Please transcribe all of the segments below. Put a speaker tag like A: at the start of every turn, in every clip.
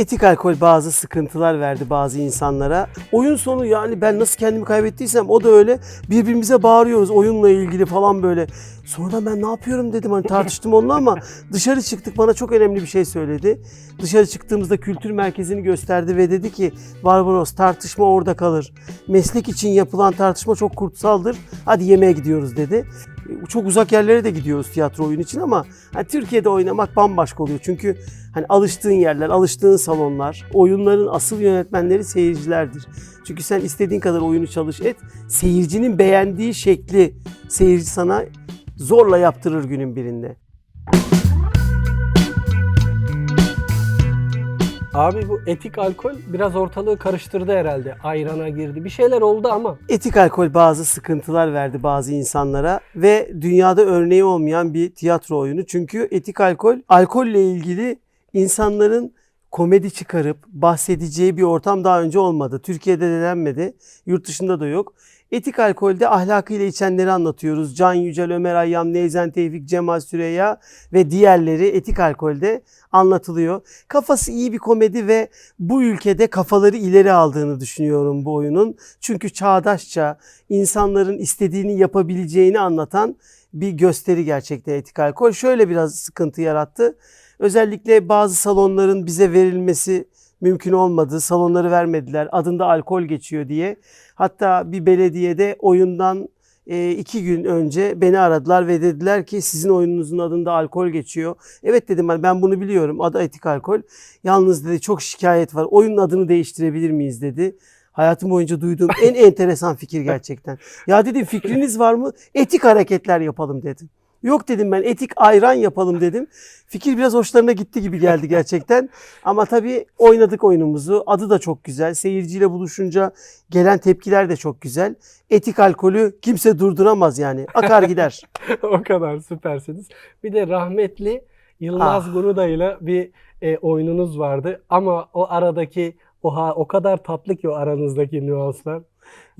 A: Etik alkol bazı sıkıntılar verdi bazı insanlara. Oyun sonu yani ben nasıl kendimi kaybettiysem o da öyle. Birbirimize bağırıyoruz oyunla ilgili falan böyle. Sonradan ben ne yapıyorum dedim hani tartıştım onunla ama dışarı çıktık bana çok önemli bir şey söyledi. Dışarı çıktığımızda kültür merkezini gösterdi ve dedi ki Barbaros tartışma orada kalır. Meslek için yapılan tartışma çok kutsaldır. Hadi yemeğe gidiyoruz dedi. Çok uzak yerlere de gidiyoruz tiyatro oyun için ama hani Türkiye'de oynamak bambaşka oluyor. Çünkü hani alıştığın yerler, alıştığın salonlar, oyunların asıl yönetmenleri seyircilerdir. Çünkü sen istediğin kadar oyunu çalış et, seyircinin beğendiği şekli seyirci sana zorla yaptırır günün birinde.
B: Abi bu etik alkol biraz ortalığı karıştırdı herhalde. Ayrana girdi. Bir şeyler oldu ama.
A: Etik alkol bazı sıkıntılar verdi bazı insanlara ve dünyada örneği olmayan bir tiyatro oyunu. Çünkü etik alkol, alkolle ilgili insanların komedi çıkarıp bahsedeceği bir ortam daha önce olmadı. Türkiye'de de denmedi, yurt dışında da yok. Etik alkolde ahlakıyla içenleri anlatıyoruz. Can Yücel, Ömer Hayyam, Neyzen Tevfik, Cemal Süreya ve diğerleri etik alkolde anlatılıyor. Kafası iyi bir komedi ve bu ülkede kafaları ileri aldığını düşünüyorum bu oyunun. Çünkü çağdaşça insanların istediğini yapabileceğini anlatan bir gösteri gerçekten etik alkol. Şöyle biraz sıkıntı yarattı. Özellikle bazı salonların bize verilmesi mümkün olmadı. Salonları vermediler. Adında alkol geçiyor diye. Hatta bir belediyede oyundan e, iki gün önce beni aradılar ve dediler ki sizin oyununuzun adında alkol geçiyor. Evet dedim ben, ben bunu biliyorum. Adı etik alkol. Yalnız dedi çok şikayet var. Oyunun adını değiştirebilir miyiz dedi. Hayatım boyunca duyduğum en enteresan fikir gerçekten. Ya dedim fikriniz var mı? Etik hareketler yapalım dedim. Yok dedim ben etik ayran yapalım dedim. Fikir biraz hoşlarına gitti gibi geldi gerçekten. Ama tabii oynadık oyunumuzu. Adı da çok güzel. Seyirciyle buluşunca gelen tepkiler de çok güzel. Etik alkolü kimse durduramaz yani. Akar gider.
B: o kadar süpersiniz. Bir de rahmetli Yılmaz
A: Ah.
B: Guruda ile bir e, oyununuz vardı. Ama o aradaki o ha, o kadar tatlı ki o aranızdaki nüanslar.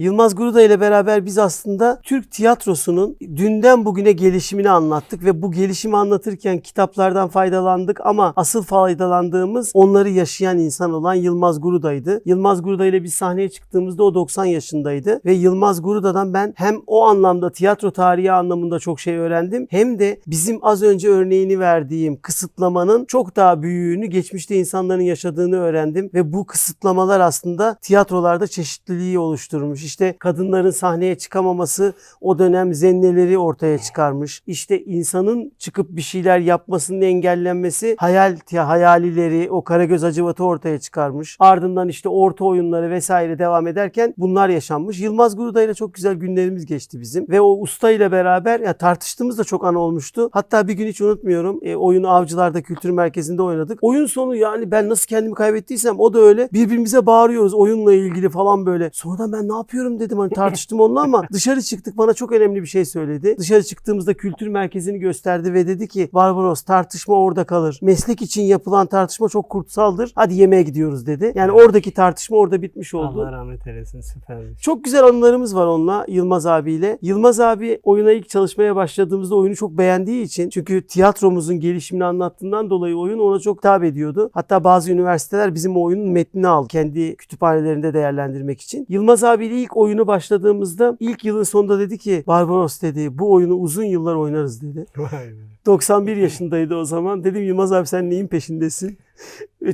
A: Yılmaz Guruda ile beraber biz aslında Türk tiyatrosunun dünden bugüne gelişimini anlattık ve bu gelişimi anlatırken kitaplardan faydalandık ama asıl faydalandığımız onları yaşayan insan olan Yılmaz Guruda'ydı. Yılmaz Guruda ile biz sahneye çıktığımızda o 90 yaşındaydı ve Yılmaz Guruda'dan ben hem o anlamda tiyatro tarihi anlamında çok şey öğrendim hem de bizim az önce örneğini verdiğim kısıtlamanın çok daha büyüğünü geçmişte insanların yaşadığını öğrendim ve bu kısıtlamalar aslında tiyatrolarda çeşitliliği oluşturmuş. İşte kadınların sahneye çıkamaması o dönem zenneleri ortaya çıkarmış. İşte insanın çıkıp bir şeyler yapmasının engellenmesi hayal hayalileri, o Karagöz Acıvat'ı ortaya çıkarmış. Ardından işte orta oyunları vesaire devam ederken bunlar yaşanmış. Yılmaz Guruda ile çok güzel günlerimiz geçti bizim ve o usta ile beraber ya tartıştığımız da çok an olmuştu. Hatta bir gün hiç unutmuyorum. E, oyunu Avcılar'da Kültür Merkezi'nde oynadık. Oyun sonu yani ben nasıl kendimi kaybettiysem o da öyle. Birbirimize bağırıyoruz oyunla ilgili falan böyle. Sonradan ben ne yapıyorum dedim hani tartıştım onunla ama dışarı çıktık bana çok önemli bir şey söyledi. Dışarı çıktığımızda kültür merkezini gösterdi ve dedi ki Barbaros tartışma orada kalır. Meslek için yapılan tartışma çok kutsaldır. Hadi yemeğe gidiyoruz dedi. Yani oradaki tartışma orada bitmiş oldu.
B: Allah rahmet eylesin süpermiş.
A: Çok güzel anılarımız var onunla Yılmaz abiyle. Yılmaz abi oyuna ilk çalışmaya başladığımızda oyunu çok beğendiği için çünkü tiyatromuzun gelişimini anlattığından dolayı oyun ona çok hitap ediyordu. Hatta bazı üniversiteler bizim oyunun metnini aldı kendi kütüphanelerinde değerlendirmek için. Yılmaz abiyle ilk oyunu başladığımızda ilk yılın sonunda dedi ki Barbaros dedi bu oyunu uzun yıllar oynarız dedi.
B: Vay be.
A: 91 yaşındaydı o zaman. Dedim Yılmaz abi sen neyin peşindesin?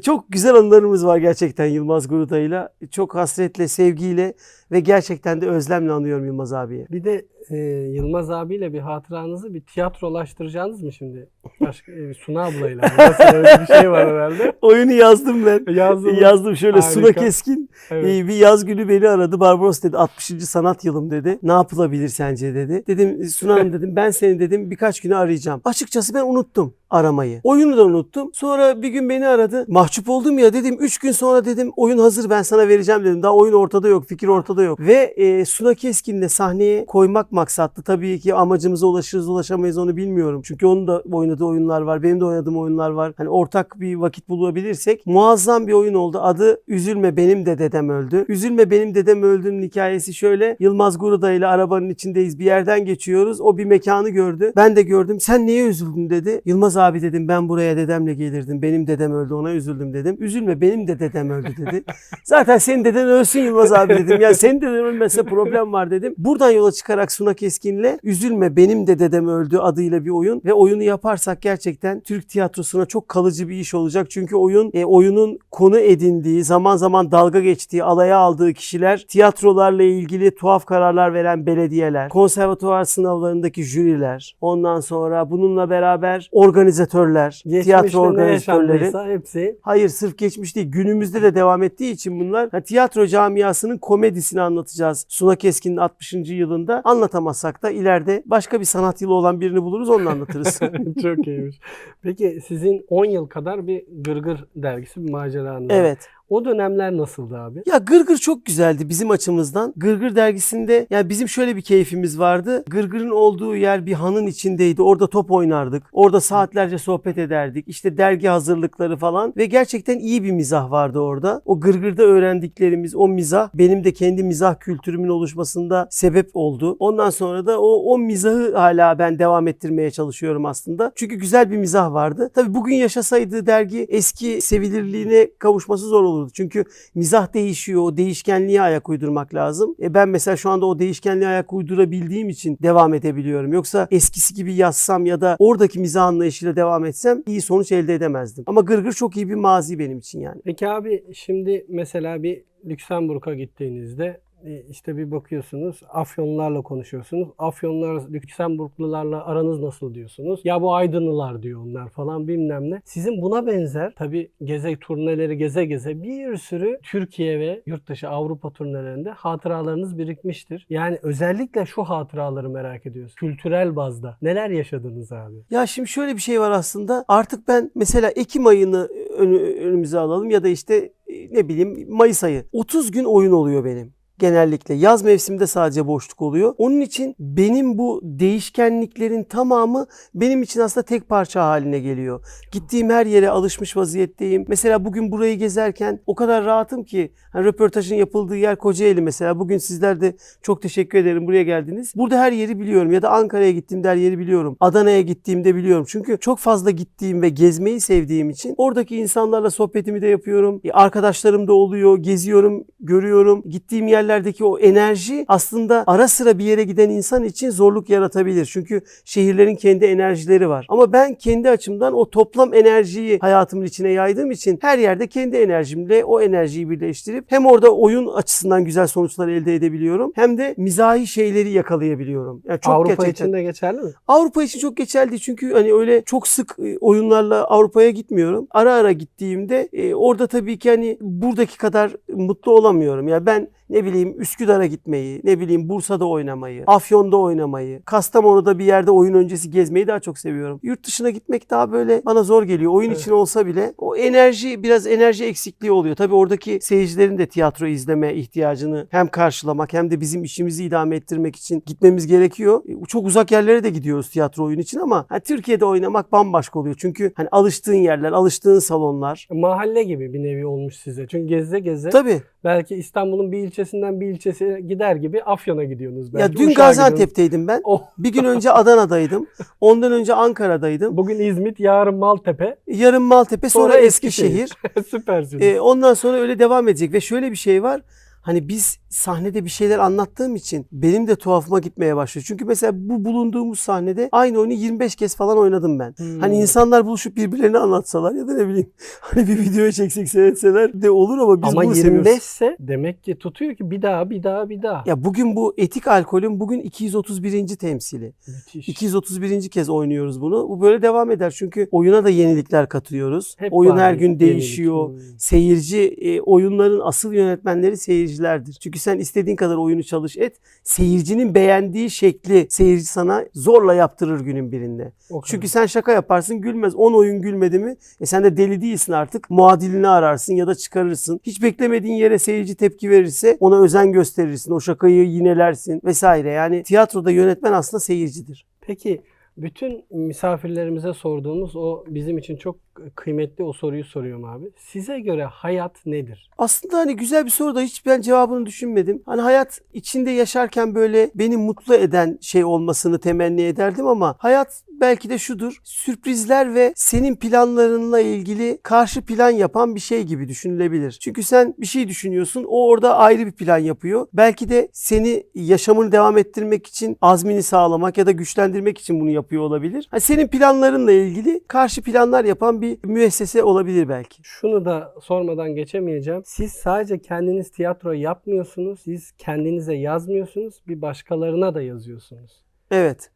A: Çok güzel anılarımız var gerçekten Yılmaz Guruda'yla. Çok hasretle, sevgiyle ve gerçekten de özlemle anıyorum Yılmaz abiye.
B: Bir de e, Yılmaz abiyle bir hatıranızı bir tiyatrolaştıracaksınız mı şimdi? Başka, e, Suna ablayla. Nasıl öyle bir şey var herhalde.
A: Oyunu yazdım ben.
B: Yazdım.
A: Yazdım şöyle
B: Harika.
A: Suna Keskin
B: Evet.
A: Ee, bir yaz günü beni aradı. Barbaros dedi 60. sanat yılım dedi. Ne yapılabilir sence dedi. Dedim Suna Hanım dedim ben seni dedim birkaç güne arayacağım. Açıkçası ben unuttum aramayı. Oyunu da unuttum. Sonra bir gün beni aradı. Mahcup oldum ya dedim 3 gün sonra dedim oyun hazır ben sana vereceğim dedim. Daha oyun ortada yok, fikir ortada yok. Ve e, Suna Keskin'le sahneye koymak maksatlı. Tabii ki amacımıza ulaşırız ulaşamayız onu bilmiyorum. Çünkü onun da oynadığı oyunlar var. Benim de oynadığım oyunlar var. Hani ortak bir vakit bulabilirsek muazzam bir oyun oldu. Adı Üzülme Benim de Dedem Öldü. Üzülme Benim Dedem Öldü'nün hikayesi şöyle. Yılmaz Guruda ile arabanın içindeyiz. Bir yerden geçiyoruz. O bir mekanı gördü. Ben de gördüm. Sen niye üzüldün dedi. Yılmaz Yılmaz abi dedim ben buraya dedemle gelirdim. Benim dedem öldü ona üzüldüm dedim. Üzülme benim de dedem öldü dedi. Zaten senin deden ölsün Yılmaz abi dedim. Ya senin deden ölmezse problem var dedim. Buradan yola çıkarak Suna Keskin'le Üzülme benim de dedem öldü adıyla bir oyun ve oyunu yaparsak gerçekten Türk tiyatrosuna çok kalıcı bir iş olacak. Çünkü oyun e, oyunun konu edindiği, zaman zaman dalga geçtiği, alaya aldığı kişiler, tiyatrolarla ilgili tuhaf kararlar veren belediyeler, konservatuvar sınavlarındaki jüriler, ondan sonra bununla beraber organizatörler, tiyatro
B: Geçmişte ne
A: organizatörleri.
B: hepsi
A: Hayır sırf geçmiş değil. Günümüzde de devam ettiği için bunlar ha, tiyatro camiasının komedisini anlatacağız. Suna Keskin'in 60. yılında anlatamazsak da ileride başka bir sanat yılı olan birini buluruz onunla anlatırız.
B: çok iyiymiş. Peki sizin 10 yıl kadar bir Gırgır dergisi bir maceranız var.
A: evet.
B: O dönemler nasıldı abi?
A: Ya Gırgır çok güzeldi bizim açımızdan. Gırgır dergisinde ya bizim şöyle bir keyfimiz vardı. Gırgır'ın olduğu yer bir hanın içindeydi. Orada top oynardık. Orada saatlerce sohbet ederdik. İşte dergi hazırlıkları falan ve gerçekten iyi bir mizah vardı orada. O Gırgır'da öğrendiklerimiz, o mizah benim de kendi mizah kültürümün oluşmasında sebep oldu. Ondan sonra da o o mizahı hala ben devam ettirmeye çalışıyorum aslında. Çünkü güzel bir mizah vardı. Tabii bugün yaşasaydı dergi eski sevilirliğine kavuşması zor olurdu. Çünkü mizah değişiyor. O değişkenliğe ayak uydurmak lazım. E ben mesela şu anda o değişkenliğe ayak uydurabildiğim için devam edebiliyorum. Yoksa eskisi gibi yazsam ya da oradaki mizah anlayışıyla devam etsem iyi sonuç elde edemezdim. Ama Gırgır çok iyi bir mazi benim için yani.
B: Peki abi şimdi mesela bir Lüksemburg'a gittiğinizde işte bir bakıyorsunuz Afyonlarla konuşuyorsunuz. Afyonlar Lüksemburglularla aranız nasıl diyorsunuz. Ya bu Aydınlılar diyor onlar falan bilmem ne. Sizin buna benzer tabi geze turneleri geze geze bir sürü Türkiye ve yurt dışı Avrupa turnelerinde hatıralarınız birikmiştir. Yani özellikle şu hatıraları merak ediyoruz. Kültürel bazda. Neler yaşadınız abi?
A: Ya şimdi şöyle bir şey var aslında. Artık ben mesela Ekim ayını önü- önümüze alalım ya da işte e, ne bileyim Mayıs ayı. 30 gün oyun oluyor benim. Genellikle yaz mevsiminde sadece boşluk oluyor. Onun için benim bu değişkenliklerin tamamı benim için aslında tek parça haline geliyor. Gittiğim her yere alışmış vaziyetteyim. Mesela bugün burayı gezerken o kadar rahatım ki hani röportajın yapıldığı yer Kocaeli mesela. Bugün sizler de çok teşekkür ederim buraya geldiniz. Burada her yeri biliyorum ya da Ankara'ya gittiğimde her yeri biliyorum. Adana'ya gittiğimde biliyorum. Çünkü çok fazla gittiğim ve gezmeyi sevdiğim için oradaki insanlarla sohbetimi de yapıyorum. E, Arkadaşlarım da oluyor. Geziyorum, görüyorum. Gittiğim yerlerdeki o enerji aslında ara sıra bir yere giden insan için zorluk yaratabilir. Çünkü şehirlerin kendi enerjileri var. Ama ben kendi açımdan o toplam enerjiyi hayatımın içine yaydığım için her yerde kendi enerjimle o enerjiyi birleştirip hem orada oyun açısından güzel sonuçlar elde edebiliyorum hem de mizahi şeyleri yakalayabiliyorum. Yani çok
B: Avrupa
A: gerçekten-
B: için de geçerli mi?
A: Avrupa için çok geçerli çünkü hani öyle çok sık e, oyunlarla Avrupa'ya gitmiyorum. Ara ara gittiğimde e, orada tabii ki hani buradaki kadar mutlu olamıyorum. Ya ben ne bileyim Üsküdar'a gitmeyi, ne bileyim Bursa'da oynamayı, Afyon'da oynamayı, Kastamonu'da bir yerde oyun öncesi gezmeyi daha çok seviyorum. Yurt dışına gitmek daha böyle bana zor geliyor. Oyun
B: Evet.
A: için olsa bile o enerji biraz enerji eksikliği oluyor. Tabii oradaki seyircilerin de tiyatro izleme ihtiyacını hem karşılamak hem de bizim işimizi idame ettirmek için gitmemiz gerekiyor. E, Çok uzak yerlere de gidiyoruz tiyatro oyun için ama hani Türkiye'de oynamak bambaşka oluyor. Çünkü hani alıştığın yerler, alıştığın salonlar.
B: Mahalle gibi bir nevi olmuş size. Çünkü geze geze
A: Tabii.
B: belki İstanbul'un bir ilçesinden bir ilçesine gider gibi Afyon'a gidiyorsunuz. Belki.
A: Ya dün
B: gidiyorsunuz.
A: Gaziantep'teydim ben.
B: Oh,
A: Bir gün önce Adana'daydım. Ondan önce Ankara'daydım.
B: bugün İzmit, yarın Maltepe.
A: Yarın Maltepe, sonra,
B: Sonra
A: Eskişehir.
B: Süpersiniz.
A: Ee, ondan sonra öyle devam edecek ve şöyle bir şey var. Hani biz sahnede bir şeyler anlattığım için benim de tuhafıma gitmeye başlıyor. Çünkü mesela bu bulunduğumuz sahnede aynı oyunu 25 kez falan oynadım ben.
B: Hmm.
A: Hani insanlar buluşup birbirlerini anlatsalar ya da ne bileyim hani bir videoya çeksek seyretseler de olur ama biz
B: Ama
A: bunu
B: 25
A: seviyoruz.
B: ise demek ki tutuyor ki bir daha bir daha bir daha.
A: Ya bugün bu etik alkolün bugün 231. temsili.
B: Müthiş.
A: 231. kez oynuyoruz bunu. Bu böyle devam eder çünkü oyuna da yenilikler katıyoruz.
B: Hep
A: Oyun her gün
B: yenilik.
A: değişiyor.
B: Hmm.
A: Seyirci e, oyunların asıl yönetmenleri seyircilerdir. Çünkü sen istediğin kadar oyunu çalış et. Seyircinin beğendiği şekli seyirci sana zorla yaptırır günün birinde.
B: O kadar.
A: Çünkü sen şaka yaparsın gülmez. 10 oyun gülmedi mi? E sen de deli değilsin artık. Muadilini ararsın ya da çıkarırsın. Hiç beklemediğin yere seyirci tepki verirse ona özen gösterirsin. O şakayı yinelersin vesaire. Yani tiyatroda yönetmen aslında seyircidir.
B: Peki bütün misafirlerimize sorduğumuz o bizim için çok kıymetli o soruyu soruyorum abi. Size göre hayat nedir?
A: Aslında hani güzel bir soru da hiç ben cevabını düşünmedim. Hani hayat içinde yaşarken böyle beni mutlu eden şey olmasını temenni ederdim ama hayat belki de şudur. Sürprizler ve senin planlarınla ilgili karşı plan yapan bir şey gibi düşünülebilir. Çünkü sen bir şey düşünüyorsun, o orada ayrı bir plan yapıyor. Belki de seni yaşamını devam ettirmek için azmini sağlamak ya da güçlendirmek için bunu yapıyor olabilir. Hani senin planlarınla ilgili karşı planlar yapan bir müessese olabilir belki.
B: Şunu da sormadan geçemeyeceğim. Siz sadece kendiniz tiyatro yapmıyorsunuz. Siz kendinize yazmıyorsunuz. Bir başkalarına da yazıyorsunuz.
A: Evet.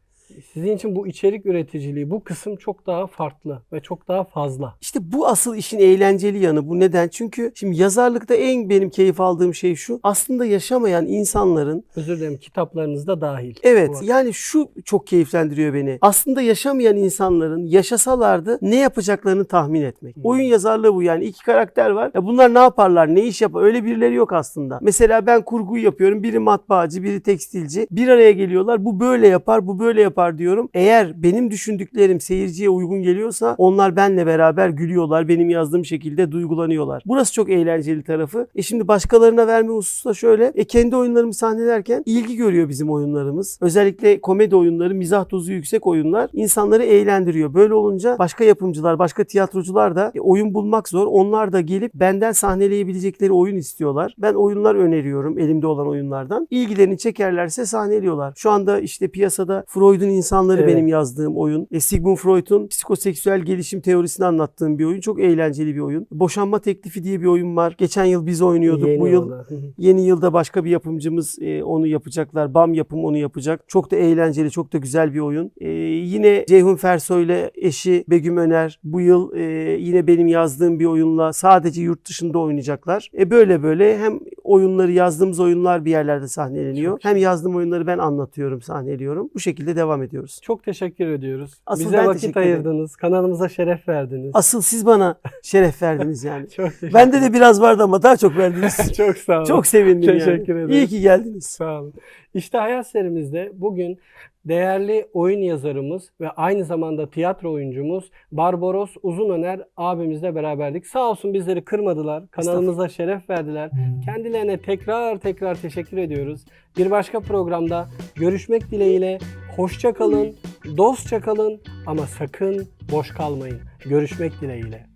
B: Sizin için bu içerik üreticiliği, bu kısım çok daha farklı ve çok daha fazla.
A: İşte bu asıl işin eğlenceli yanı. Bu neden? Çünkü şimdi yazarlıkta en benim keyif aldığım şey şu. Aslında yaşamayan insanların
B: Özür dilerim kitaplarınızda dahil.
A: Evet yani şu çok keyiflendiriyor beni. Aslında yaşamayan insanların yaşasalardı ne yapacaklarını tahmin etmek.
B: Hmm.
A: Oyun yazarlığı bu yani iki karakter var. Ya bunlar ne yaparlar, ne iş yapar? Öyle birileri yok aslında. Mesela ben kurguyu yapıyorum. Biri matbaacı, biri tekstilci. Bir araya geliyorlar. Bu böyle yapar, bu böyle yapar diyorum. Eğer benim düşündüklerim seyirciye uygun geliyorsa onlar benle beraber gülüyorlar. Benim yazdığım şekilde duygulanıyorlar. Burası çok eğlenceli tarafı. E şimdi başkalarına verme hususu da şöyle. E kendi oyunlarımı sahnelerken ilgi görüyor bizim oyunlarımız. Özellikle komedi oyunları, mizah dozu yüksek oyunlar insanları eğlendiriyor. Böyle olunca başka yapımcılar, başka tiyatrocular da e, oyun bulmak zor. Onlar da gelip benden sahneleyebilecekleri oyun istiyorlar. Ben oyunlar öneriyorum elimde olan oyunlardan. İlgilerini çekerlerse sahneliyorlar. Şu anda işte piyasada Freud'un insanları
B: Evet.
A: benim yazdığım oyun. E, Sigmund Freud'un psikoseksüel gelişim teorisini anlattığım bir oyun. Çok eğlenceli bir oyun. Boşanma teklifi diye bir oyun var. Geçen yıl biz oynuyorduk.
B: Yeni
A: Bu yıl
B: oldu.
A: Yeni yılda başka bir yapımcımız e, onu yapacaklar. BAM yapım onu yapacak. Çok da eğlenceli, çok da güzel bir oyun. E, yine Ceyhun Fersoy ile eşi Begüm Öner bu yıl e, yine benim yazdığım bir oyunla sadece yurt dışında oynayacaklar. E böyle böyle hem oyunları yazdığımız oyunlar bir yerlerde sahneleniyor.
B: Çok
A: Hem yazdığım oyunları ben anlatıyorum, sahneliyorum. Bu şekilde devam ediyoruz.
B: Çok teşekkür ediyoruz.
A: Asıl
B: Bize
A: ben
B: vakit
A: teşekkür ederim.
B: ayırdınız. Kanalımıza şeref verdiniz.
A: Asıl siz bana şeref verdiniz yani.
B: çok teşekkür
A: Bende de biraz vardı ama daha çok verdiniz.
B: çok sağ olun.
A: çok sevindim
B: Teşekkür
A: yani.
B: ederim.
A: İyi ki geldiniz.
B: Sağ olun. İşte Hayat serimizde bugün değerli oyun yazarımız ve aynı zamanda tiyatro oyuncumuz Barbaros Uzunöner abimizle beraberdik. Sağ olsun bizleri kırmadılar. Kanalımıza şeref verdiler. Kendilerine tekrar tekrar teşekkür ediyoruz. Bir başka programda görüşmek dileğiyle. Hoşça kalın, dostça kalın ama sakın boş kalmayın. Görüşmek dileğiyle.